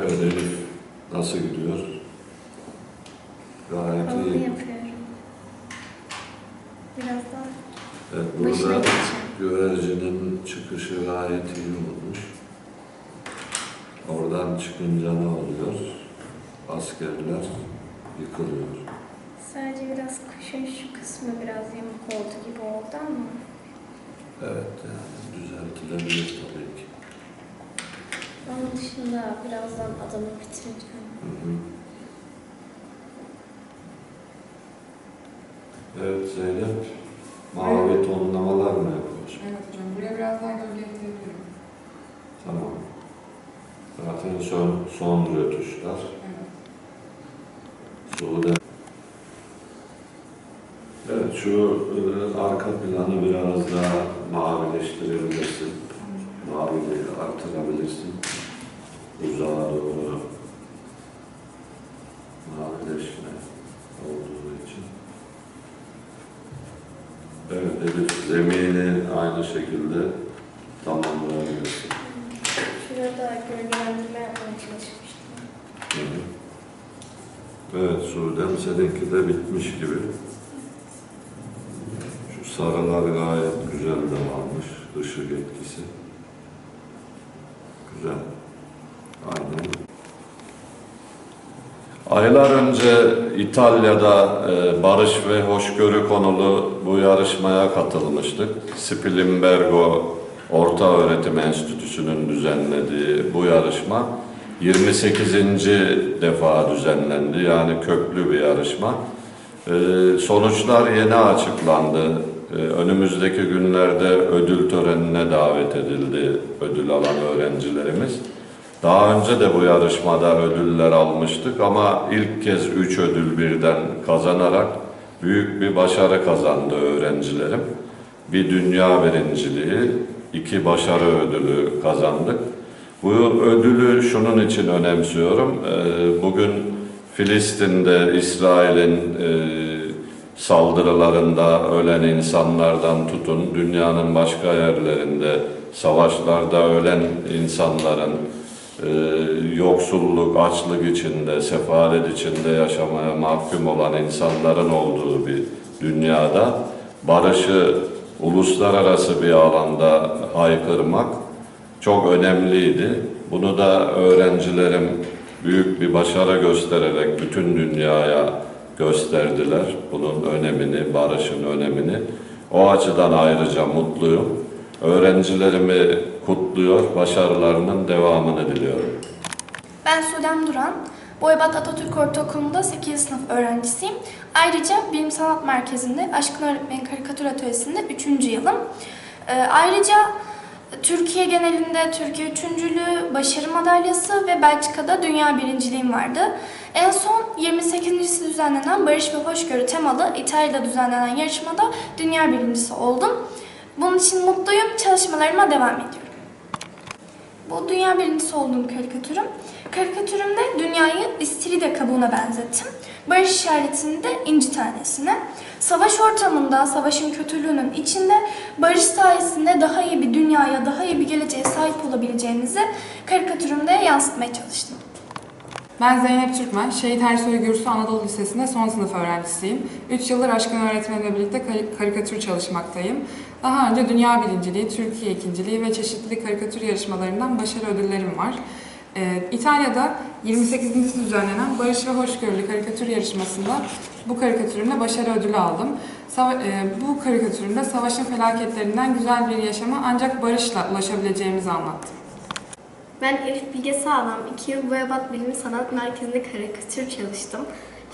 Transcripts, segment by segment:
Evet Elif nasıl gidiyor? Gayet Onu iyi. yapıyorum. Biraz daha Evet, başına burada geçeceğim. güvercinin çıkışı gayet iyi olmuş. Oradan çıkınca ne oluyor? Askerler yıkılıyor. Sadece biraz kuşun şu kısmı biraz yamuk oldu gibi oldu ama Evet yani düzeltilebilir tabii ki. Onun dışında birazdan adamı bitireceğim. Hı hı. Evet Zeynep, mavi tonlamalar mı yapıyorsun? Evet hocam. Buraya biraz daha gölge ekleyebilirim. Tamam. Zaten son, son rötuşlar. Evet. Sude. Evet şu e, arka planı biraz daha mavileştirebilirsin. Maviliği artırabilirsin. Uzağa doğru mavileşme olduğu için. Evet Elif zemini aynı şekilde tamamlayabilirsin. Şurada gölgelendirme yapmaya çalışmıştım. Hı hı. Evet Suudem seninki de bitmiş gibi. Şu sarılar gayet güzel devam Işık etkisi. Güzel. Aynen. Aylar önce İtalya'da e, barış ve hoşgörü konulu bu yarışmaya katılmıştık. Spilimbergo Orta Öğretim Enstitüsü'nün düzenlediği bu yarışma 28. defa düzenlendi. Yani köklü bir yarışma. E, sonuçlar yeni açıklandı. E, önümüzdeki günlerde ödül törenine davet edildi ödül alan öğrencilerimiz. Daha önce de bu yarışmada ödüller almıştık ama ilk kez üç ödül birden kazanarak büyük bir başarı kazandı öğrencilerim. Bir dünya birinciliği, iki başarı ödülü kazandık. Bu ödülü şunun için önemsiyorum. Ee, Bugün Filistin'de İsrail'in e, saldırılarında ölen insanlardan tutun, dünyanın başka yerlerinde savaşlarda ölen insanların e, yoksulluk, açlık içinde, sefalet içinde yaşamaya mahkum olan insanların olduğu bir dünyada barışı uluslararası bir alanda haykırmak çok önemliydi. Bunu da öğrencilerim büyük bir başarı göstererek bütün dünyaya gösterdiler. Bunun önemini, barışın önemini. O açıdan ayrıca mutluyum. Öğrencilerimi kutluyor, başarılarının devamını diliyorum. Ben Sudem Duran. Boyabat Atatürk Ortaokulu'nda 8. sınıf öğrencisiyim. Ayrıca Bilim Sanat Merkezi'nde Aşkın Öğretmen Karikatür Atölyesi'nde 3. yılım. Ee, ayrıca Türkiye genelinde Türkiye üçüncülüğü, başarı madalyası ve Belçika'da dünya birinciliğim vardı. En son 28.si düzenlenen Barış ve Hoşgörü temalı İtalya'da düzenlenen yarışmada dünya birincisi oldum. Bunun için mutluyum, çalışmalarıma devam ediyorum. Bu dünya birincisi olduğum karikatürüm. Karikatürümde dünyayı istiridye kabuğuna benzettim. Barış işaretini de inci tanesine. Savaş ortamında, savaşın kötülüğünün içinde barış sayesinde daha iyi bir dünyaya, daha iyi bir geleceğe sahip olabileceğimizi karikatürümde yansıtmaya çalıştım. Ben Zeynep Türkmen, Şehit Ersoy Gürsu Anadolu Lisesi'nde son sınıf öğrencisiyim. 3 yıldır Aşkın öğretmenimle birlikte kari- karikatür çalışmaktayım. Daha önce dünya birinciliği, Türkiye ikinciliği ve çeşitli karikatür yarışmalarından başarı ödüllerim var. Ee, İtalya'da 28. düzenlenen Barış ve Hoşgörülü karikatür yarışmasında bu karikatürümle başarı ödülü aldım. Sava- e, bu karikatürümde savaşın felaketlerinden güzel bir yaşama ancak barışla ulaşabileceğimizi anlattım. Ben Elif Bilge Sağlam, 2 yıl Boyabat Bilim Sanat Merkezi'nde karikatür çalıştım.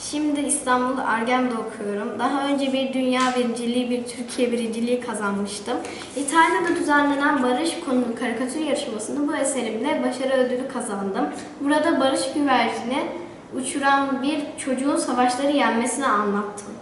Şimdi İstanbul Argem'de okuyorum. Daha önce bir dünya birinciliği, bir Türkiye birinciliği kazanmıştım. İtalya'da düzenlenen Barış konulu karikatür yarışmasında bu eserimle başarı ödülü kazandım. Burada barış güvercini uçuran bir çocuğun savaşları yenmesini anlattım.